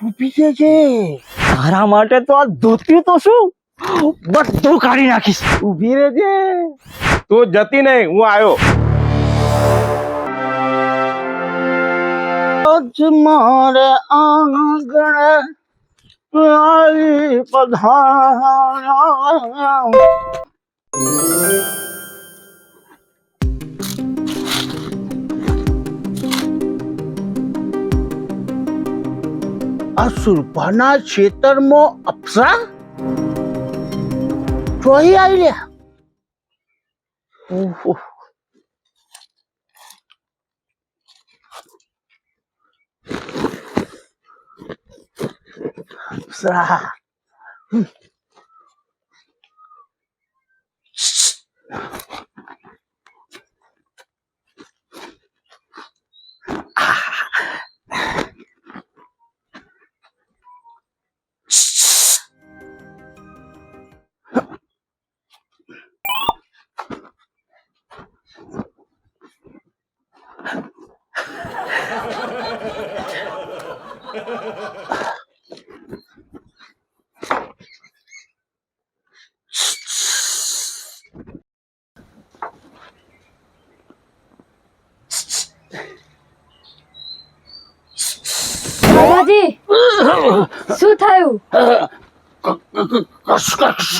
ઊભી છે છે તારા માટે તો આ ધોત્યું તો શું બધું કાઢી નાખીશ ઊભી રહે છે તું જતી નહીં હું આવ્યો આજ મારે આંગણે આવી પધાર્યા આ સુરભાના ખેતરમાં અપ્સરા ચોહી આવી લ્યા ઓહો અપ્સરા શું થયું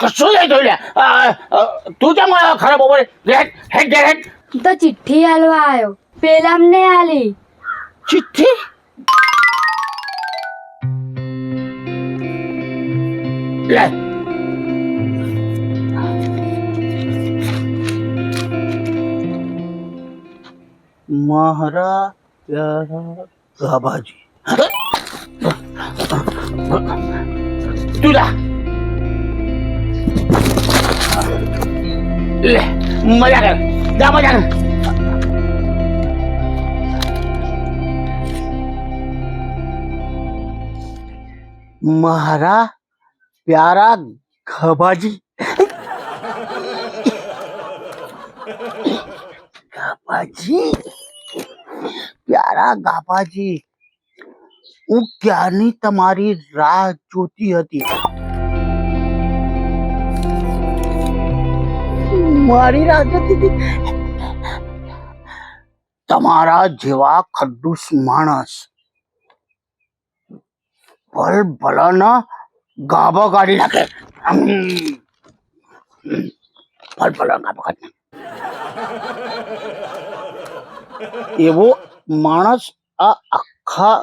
કશું નહીં થયું લ્યા આ, આ, તું કેમ આ ખરાબ over હેડ હેડ હેડ હું તો ચિઠ્ઠી હાલવા આવ્યો પેલા ને આલી ચિઠ્ઠી લે મારા પ્યારા ગાભાજી तुला मज़ा कर जा मज़ा कर महारा प्यारा खबाजी गापाजी प्यारा गापाजी હું ક્યારની તમારી રાહ જોતી હતી મારી રાહ જોતી હતી તમારા જેવા ખડૂસ માણસ ભલ ભલાના ગાભા કાઢી નાખે હમ. ભલ ભલા ગાભા કાઢી નાખે એવો માણસ આ આખા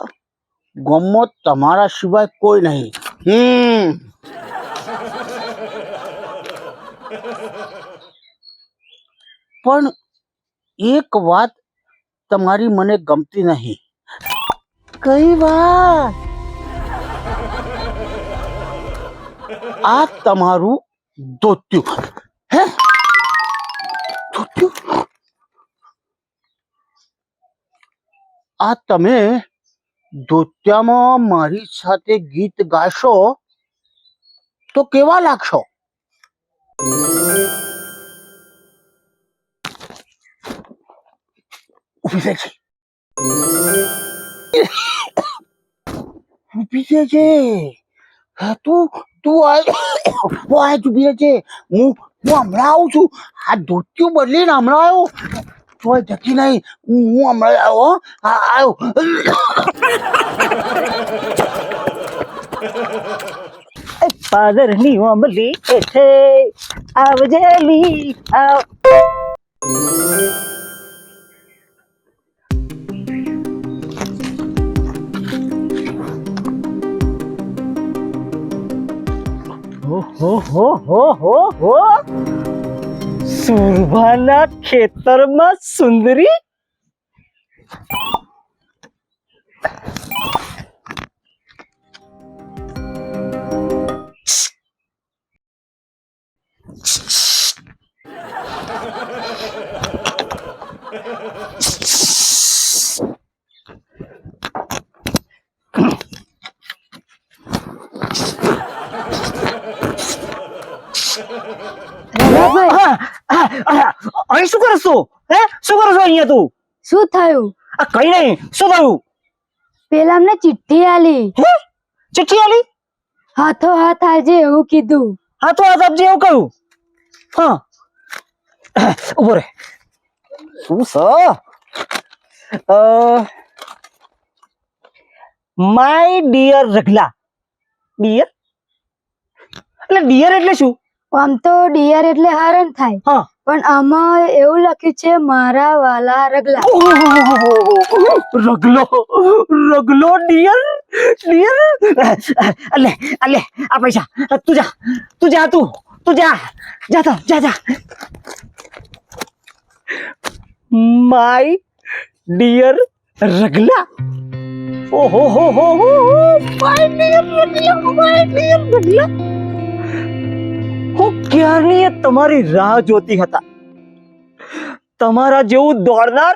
ગામમાં તમારા સિવાય કોઈ નહીં હમ પણ એક વાત તમારી મને ગમતી નહીં કઈ વાત આ તમારું ધોત્યું હે ધોત્યું આ તમે ધોત્યામાં મારી સાથે ગીત ગાશો તો કેવા લાગશો? હું હું હમણાં આવું છું. આ ધોત્યું બદલીને હમણાં આવ્યો તોય જતી નહીં હું હું હમણાં આવ્યો હો. આ આવ્યો પાદરની ઓંબલી છે આવજેલી આવ હો હો હો હો હો હો સુરભાના ખેતરમાં સુંદરી અહીં શું કરો છો હે શું કરો છો અહીંયા તું શું થયું આ કઈ નહીં શું થયું પેલા અમને ચિઠ્ઠી આલી ચિઠ્ઠી આલી હાથો હાથ આજે એવું કીધું હા તો આ આપજે એવું કહ્યું હા ઉભો રે શું છે માય ડિયર રગલા ડિયર એટલે ડિયર એટલે શું આમ તો ડિયર એટલે હરણ થાય હા પણ આમાં એવું લખ્યું છે મારા વાલા રગલા રગલો રગલો ડિયર ડિયર અલે અલે આ પૈસા તું જા તું જા તું તું જા જા તો જા જા માય ડિયર રગલા ઓહો હો હો હો my dear Ragla my dear રગલા હું ક્યારની તમારી રાહ જોતી હતા? તમારા જેવું દોડનાર?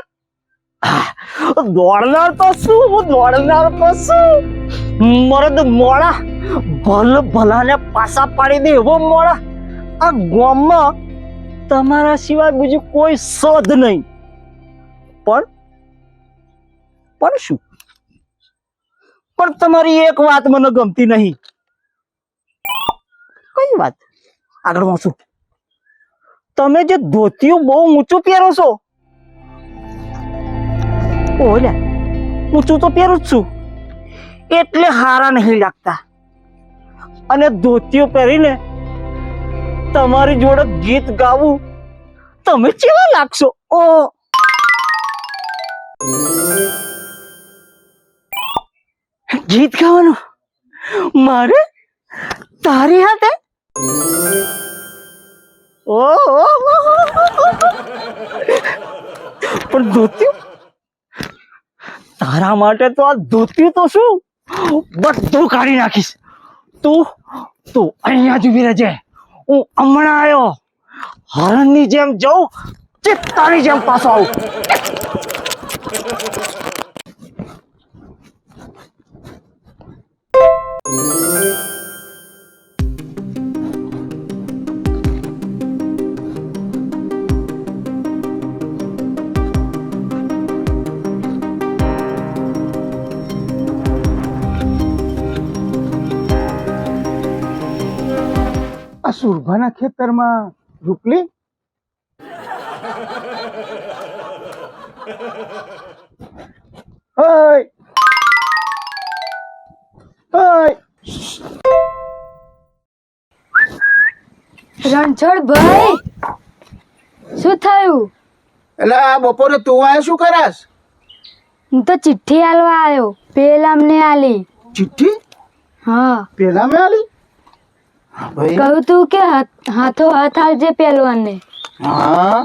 દોડનાર તો શું? દોડનાર તો શું? મરદ મોડા, ભલ ભલાને પાસા પાડી દે એવો મોડા. આ ગામમાં તમારા સિવાય બીજું કોઈ શોધ નહીં. પણ પણ શું? પણ તમારી એક વાત મને ગમતી નહીં. કઈ વાત? આગળ વાંચું તમે જે ધોતિયું બહુ ઊંચું પહેરો છો. ઓલે, ઊંચું તો પહેરું જ છું. એટલે હારા નહીં લાગતા. અને ધોતિયું પહેરીને તમારી જોડે ગીત ગાવું તમે કેવા લાગશો? ઓ. ગીત ગાવાનું? મારે? તારી હાથે ઓ ઓ, ઓ, ઓ, ઓ. પણ ધોતિયું તારા માટે તો આ ધોતિયું તો શું બધું કાઢી નાખીશ તું તું અહીંયા જ ઉભી રહેજે હું હમણાં આવ્યો હરણની જેમ જઉં ચિત્તાની જેમ પાછો આવું આ સુરભાના ખેતરમાં રૂપલી? ઓય! ઓય! ભાઈ શું થયું? એટલે આ બપોરે તું આયો શું કરાસ હું તો ચિઠ્ઠી આલવા આવ્યો પેલા અમને આલી. ચિઠ્ઠી? હા. પેલા મેં આલી? ભાઈ કહ્યું તું કે હાથ- હાથો હાથ આવજે પહેલવાનને હા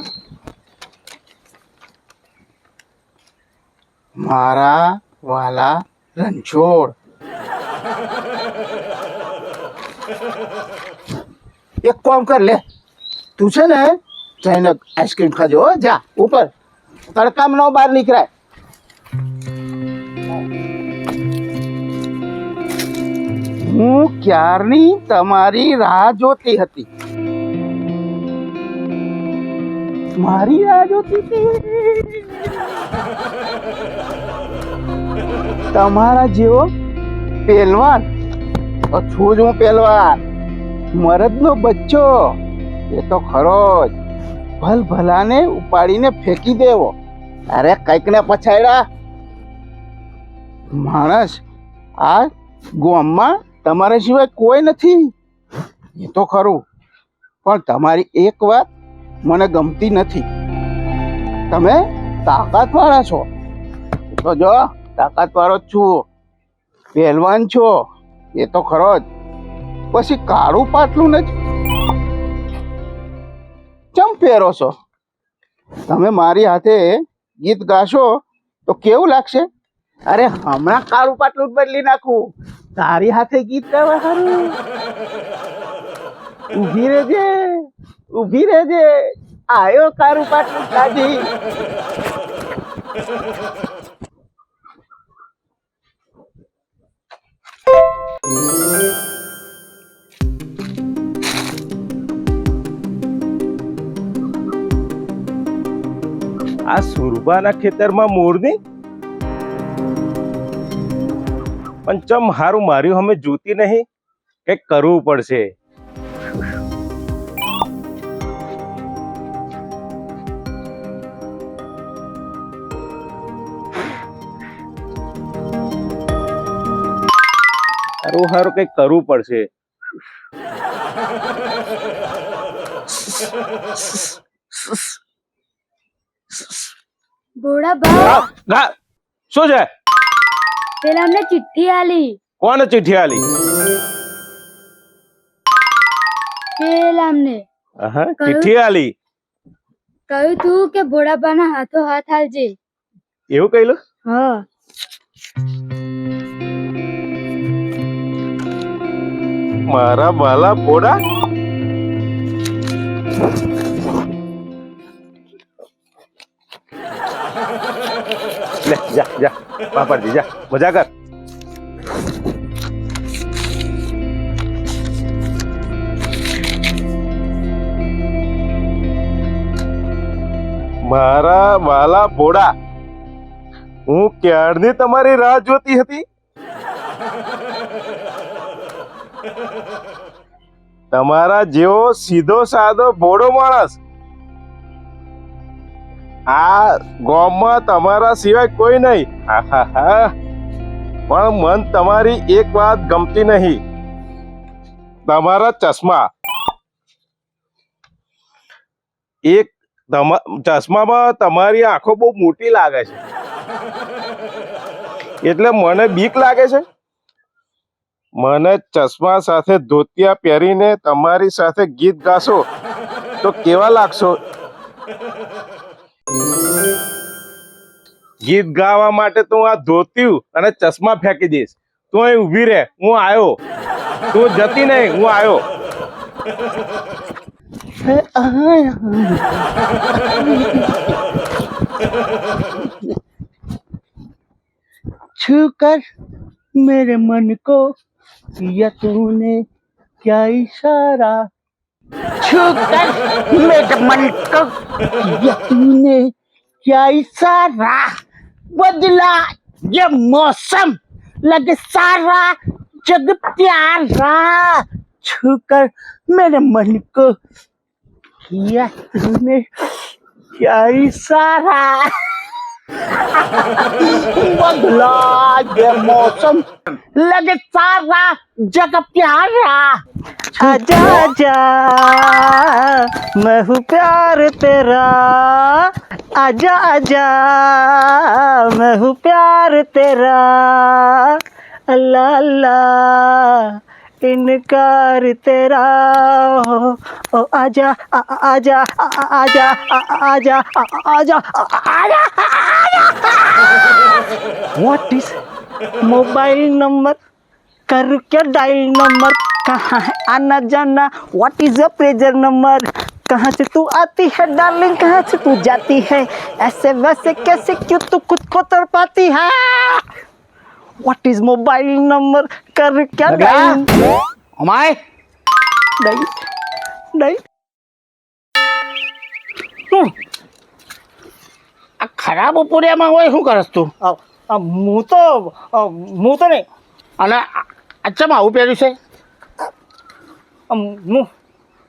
મારા વાલા રણછોડ એક કામ કર લે તું છે ને જઈને આઈસ્ક્રીમ ખાજો હો જા ઉપર તડકામાં નો બહાર નીકળાય હું ક્યારની તમારી રાહ જોતી હતી? મારી રાહ જોતી હતી? તમારા જેવો પહેલવાન? છું જ હું પહેલવાન. મરદનો બચ્ચો. એ તો ખરો જ. ભલ ભલાને ઉપાડીને ફેંકી દેવો. અરે કંઈક ને પછાડ્યા માણસ આ ગામમાં તમારા સિવાય કોઈ નથી? એ તો ખરું. પણ તમારી એક વાત મને ગમતી નથી. તમે તાકાતવાળા છો. તો જો, તાકાતવાળો જ છું. પહેલવાન છો. એ તો ખરો જ. પછી કાળું પાટલું નથી. ચમ પહેરો છો? તમે મારી હાથે ગીત ગાશો તો કેવું લાગશે? અરે હમણાં કાળું પાટલું જ બદલી નાખું તારી હાથે ગીત ગાવા સારું ઊભી રહેજે ઊભી રહેજે આયો કાળું પાટલું દાદી આ સુરબાના ખેતરમાં મોરની પણ ચમ હારું માર્યું અમે જોતી નહીં? કંઈક કરવું પડશે. હારું હારું કંઈક કરવું પડશે. ભોળા બા શું છે? પેલા અમને ચિઠ્ઠી આલી કોને ચિઠ્ઠી આલી પેલા અમને હા ચિઠ્ઠી આલી કહ્યું તું કે ભોળાબાના હાથો હાથ હાલજે એવું કહેલું હા મારા વાલા પોડા જા જા. પાપડજી જા. મજા કર. મારા વાલા ભોળા, હું ક્યારની તમારી રાહ જોતી હતી? તમારા જેવો સીધો સાદો ભોળો માણસ આ ગામમાં તમારા સિવાય કોઈ નહીં. આહાહા. પણ મન તમારી એક વાત ગમતી નહીં. તમારા ચશ્મા. એક ચશ્મામાં તમારી આંખો બહુ મોટી લાગે છે. એટલે મને બીક લાગે છે. મને ચશ્મા સાથે ધોતિયા પહેરીને તમારી સાથે ગીત ગાશો તો કેવા લાગશો? ગીત ગાવા માટે તો હું આ ધોત્યું અને ચશ્મા ફેંકી દઈશ તું અહીં ઊભી રહે હું આવ્યો તું જતી નહીં હું આવ્યો छू कर मेरे मन को किया तूने क्या इशारा छू कर मेरे मन को क्या बदला? ये मौसम लग सारा जग प्यारा। छूकर मेरे मन को किया तूने क्या इशारा मौसम लगे सारा जग प्यारा। आजा आजा मैं हूँ प्यार तेरा। आजा आजा मैं हूँ प्यार तेरा। अल्लाह अल्लाह इनकार तेरा ओ, ओ आजा आजा आजा आजा आजा आजा व्हाट इज़ मोबाइल नंबर करूँ क्या डायल नंबर कहाँ है? आना जाना। What is a pressure number कहाँ से तू आती है डार्लिंग कहाँ से तू जाती है? ऐसे वैसे कैसे क्यों तू खुद को तर पाती है? વોટ ઇઝ મોબાઈલ નંબર કર ક્યાં ગઈ અમાય દઈ દઈ આ ખરાબ ઉપોડિયામાં હોય શું કરસ તું? હું તો હું તો નહીં. અને ચમ આવું પહેર્યું છે?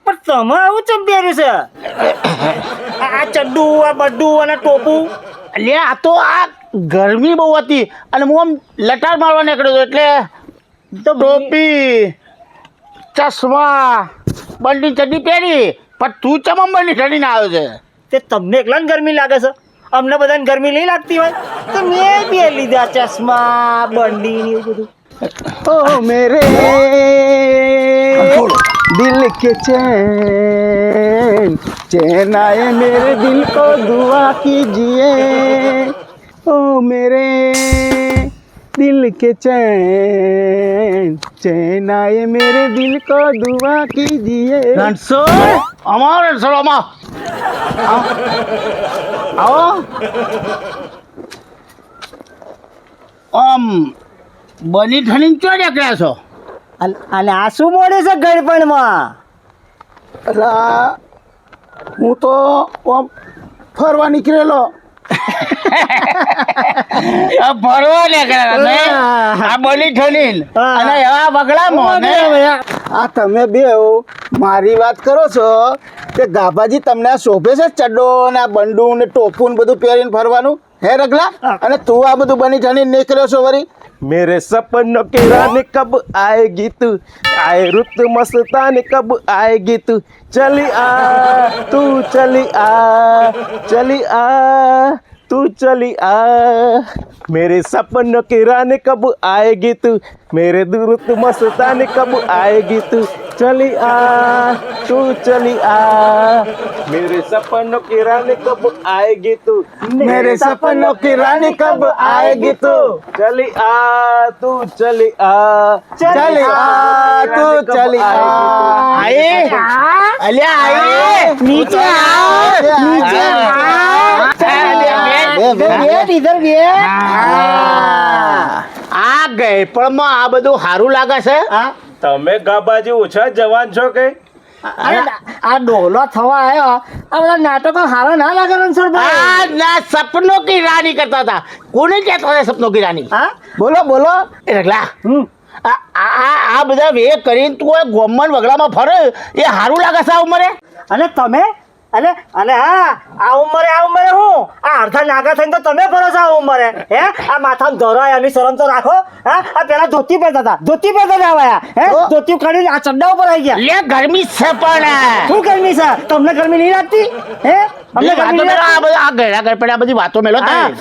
પણ તમે આવું ચમ પહેર્યું છે? આ ચડ્ડું આ બડ્ડું અને ટોપું? લે આ તો આ ગરમી બહુ હતી અને હું આમ લટાર મારવા નીકળ્યો હતો એટલે ટોપી ચશ્મા બંડી ચડ્ડી પહેરી પણ તું ચમ બંડી ચડીને આવ્યો છે તે તમને એકલાને ગરમી લાગે છે અમને બધાને ગરમી નહીં લાગતી હોય તો મેં બી લીધા ચશ્મા બંડી ને એવું બધું ओ मेरे दिल के चैन चैन आए मेरे दिल को दुआ कीजिए ओ मेरे दिल के चैन चैन आए मेरे दिल को दुआ कीजिए રણસો અમારો રણસો અમા આવો આમ બની ઠણી ચો નીકળ્યા છો અલ- અને આ શું મોડે છે ગળપણમાં એટલે હું તો આમ ફરવા નીકળેલો ફરવા નીકળેલા આ બની ઠની અને એવા બગડામાં ને આ તમે બે મારી વાત કરો છો કે ગાભાજી તમને આ શોભે છે ચડ્ડો ને આ બંડુ ને ટોપુ ને બધું પહેરીને ફરવાનું? હે રગલા? અને તું આ બધું બની ઠની નીકળ્યો છો વરી मेरे सपनों की रानी कब आएगी तू आए रुत मस्तानी कब आएगी तू चली आ तू चली आ चली आ तू चली आ। मेरे सपनों के रानी कब आएगी तू? मेरे दूर तू मस्तानी कब आएगी तू? चली आ तू चली आ। मेरे सपनों की रानी कब आएगी तू? मेरे सपनों की रानी कब आएगी तू? चली आ तू चली आ। चली आ तू चली आ। आए। अलिया आए। नीचे आ। नीचे आ। આ ગઈપણમાં આ બધું સારું લાગે છે? તમે ગાબાજી ઓછા જવાન છો કે? આ ડોલો થવા આવ્યો આ બધા નાટકો હારા ના લાગે રણછોડભાઈ? આ ના સપનો કી રાની કરતા હતા. કોને કહેતા હતા સપનો કી રાની હા? બોલો બોલો. એ રગલા. હમ. આ આ આ બધા વે કરીને તું ગોમન વગડામાં ફરે. એ સારું લાગે છે આ ઉંમરે? અને તમે? અને અને હા આ ઉંમરે આ ઉંમરે હું? આ અડધા નાગા થઈને તો તમે ફરો છો આ ઉંમરે હે? આ માથામાં ધોરાય એની શરમ તો રાખો હા? આ પેલા ધોતી પહેરતા હતા ધોતી પહેરતા જ આવ્યા હે? ધોતી કાઢીને આ ચડ્ડા ઉપર આવી ગયા. લે ગરમી છે પણ. શું ગરમી છે? તમને ગરમી નહીં લાગતી? હે? અમને વાતો ગરમી નહીં મેલો, આ? બધા આ ગયડા ગરપડા પડ્યા બધી વાતો મેલો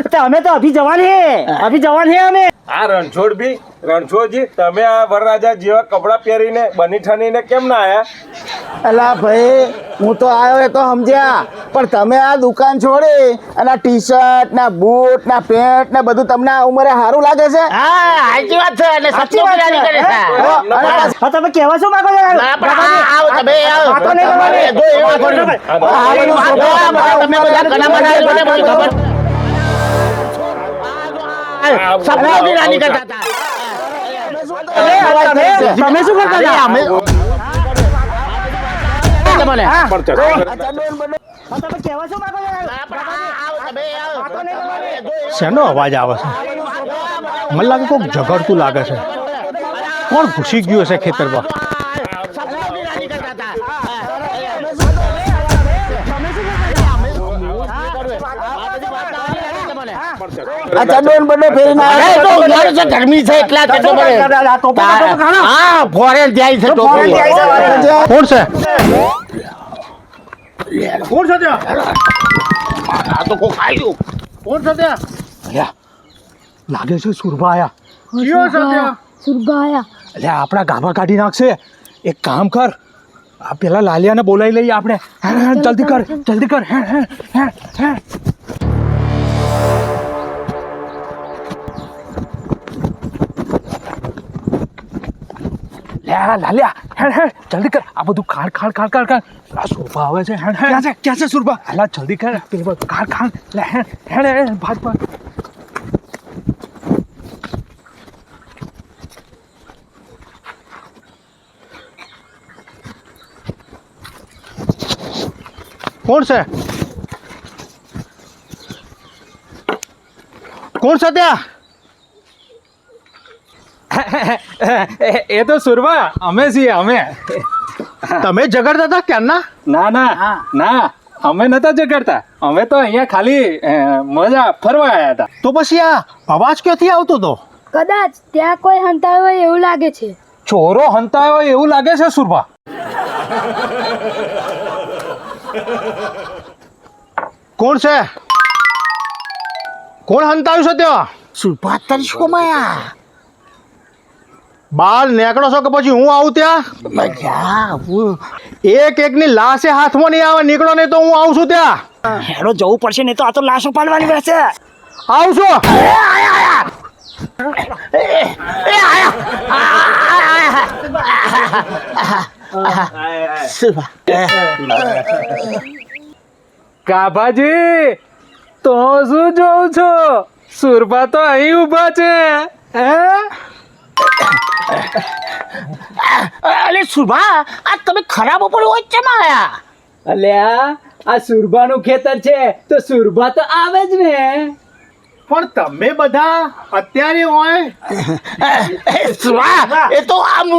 તો અમે તો અભી જવાન હે અભી જવાન હે અમે. આ રણછોડ ભી રણછોડજી તમે આ વરરાજા જેવા કપડાં પહેરીને બની ઠનીને કેમ ના આયા? અલા ભાઈ હું તો આવ્યો એ તો સમજ્યા. પણ તમે આ દુકાન છોડી અને આ ટી શર્ટ ના બૂટ ના પેન્ટ ને બધું તમને આ ઉંમરે સારું લાગે છે? હા સાચી વાત છે છે. તમે કહેવા શું માંગો છો? ના, પણ આ- આવો તમે, આવો. વાતો નહીં કરવાની. જો એવું કર્યું. આ બધી વાતો, આ બધા તમે બધા ઘણા બધા મને બધી ખબર. આ રાની કરતા હતા. તમે- તમે શું કરતા હતા? અમે તમને. શેનો અવાજ આવે છે? મને લાગે કોઈક ઝઘડતું લાગે છે. કોણ ઘૂસી ગયું હશે ખેતરમાં? ગરમી છે એટલા. કોણ છે? કોણ છે ત્યાં? આ તો કોક આયુ. કોણ છે ત્યાં લાગે છે સુરભા આયા સુરભાયા એટલે આપણા ગાભા કાઢી નાખશે એક કામ કર આ પેલા લાલિયાને બોલાવી લઈએ આપણે હેણ, હેણ, જલ્દી કર જલ્દી કર હેણ, હેણ, હેણ, હેણ. લે આ લાલિયા હેણ, હેણ, જલ્દી કર આ બધું ખાડ ખાડ ખાડ ખાડ ખાડ આ સુરભા આવે છે હેણ, હેણ. ક્યાં છે ક્યાં છે સુરભા હાલા જલ્દી કર પેલું બધું ખાડ ખાડ લે હેણ, હેણ, હેણ, ભાગ ભાગ કોણ છે કોણ છે ત્યાં એ તો સુરવા અમે છીએ અમે. તમે જગાડતા હતા ક્યારના? ના ના ના અમે નતા જગાડતા અમે તો અહીંયા ખાલી મજા ફરવા આવ્યા હતા. તો પછી આ અવાજ ક્યાંથી આવતો હતો? કદાચ ત્યાં કોઈ હંતાયું હોય એવું લાગે છે. ચોરો હંતાયો હોય એવું લાગે છે સુરભા? કોણ છે? કોણ હંતાયું છે ત્યાં? સુરભા તરીશકોમાં આયા. બાર નેકળો છો કે પછી હું આવું ત્યાં? મજા એક એકની લાશે હાથમાં નહીં આવે નીકળો નહીં તો હું આવું છું ત્યાં. હેડો જવું પડશે નહીં તો આ તો લાશો પાડવાની રહેશે. આવું છું? એ આયા. સુરભા. કાભાજી તો શું જોઉં છો? સુરભા તો અહીં ઊભા છે. હે? અરે સુરભા આ તમે ખરાબ ઉપર હોય કેમ આયા? અલે આ સુરભાનું ખેતર છે તો સુરભા તો આવે જ ને. પણ તમે બધા અત્યારે હોય? સુરભા એ તો આમ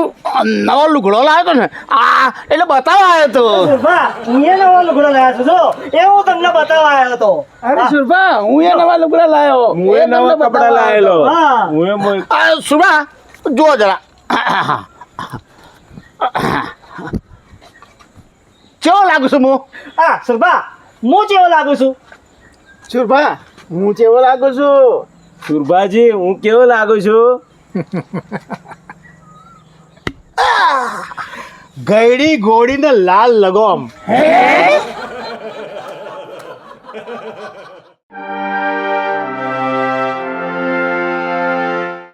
નવો લુગડો લાવ્યો તો ને. આ એટલે બતાવવા આવ્યો તો. સુરભા એ નવો લુગડો લાવ્યો છું જો. એ હું તમને બતાવવા આવ્યો તો. અરે સુરભા હું એ નવા લુગડા લાવ્યો. હું એ નવા કપડા લાવેલો હા. હું એ મોય- જો જરા. ચેવો લાગુ છું હું? હા સુરભા હું ચેવો લાગુ છું? સુરભા હું ચેવો લાગુ છું? સુરભાજી હું કેવો લાગુ છું? ગયડી ગોળીને લાલ લગોમ હે?